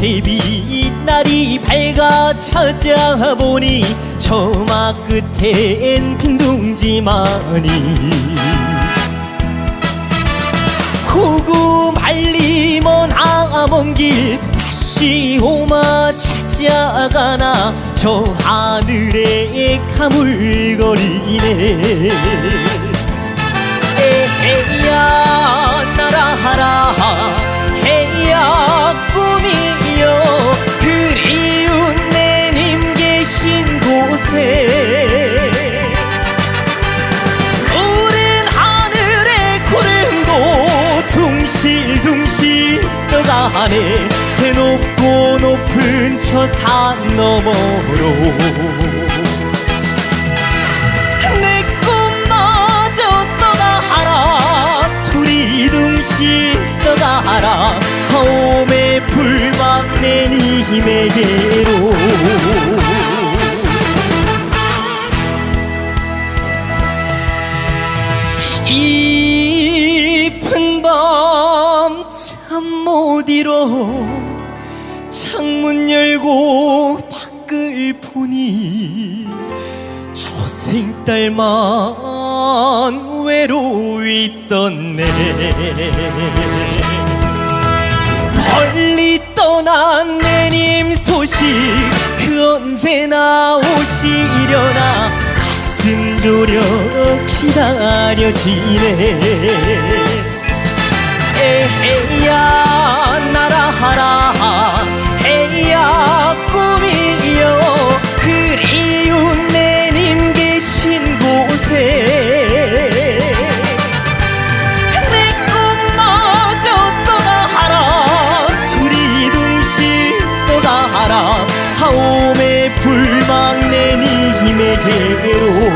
제비 날이 밝아 찾아보니 저마 끝엔 빈둥지마니 구구 말리 먼 아먼 길 다시 오마 찾아가나 저 하늘에 가물거리네 곳에 오랜 하늘의 구름도 둥실둥실 떠가네 높고 높은 저 산 너머로 내 꿈마저 떠가라. 두리둥실 떠가라. 오메 불막 내 님에게로 깊은 밤 잠 못 이뤄. 창문 열고 밖을 보니 초생딸만 외로이 떴네. 멀리 떠난 내님 소식 그 언제나 오시려나 졸여 기다려지네 에헤야 나라하라. 해야 꿈이여. 그리운 내님 계신 곳에. 내 꿈마저 떠나하라. 두리둥실 떠가하라. 하오메 불막 내 님에게로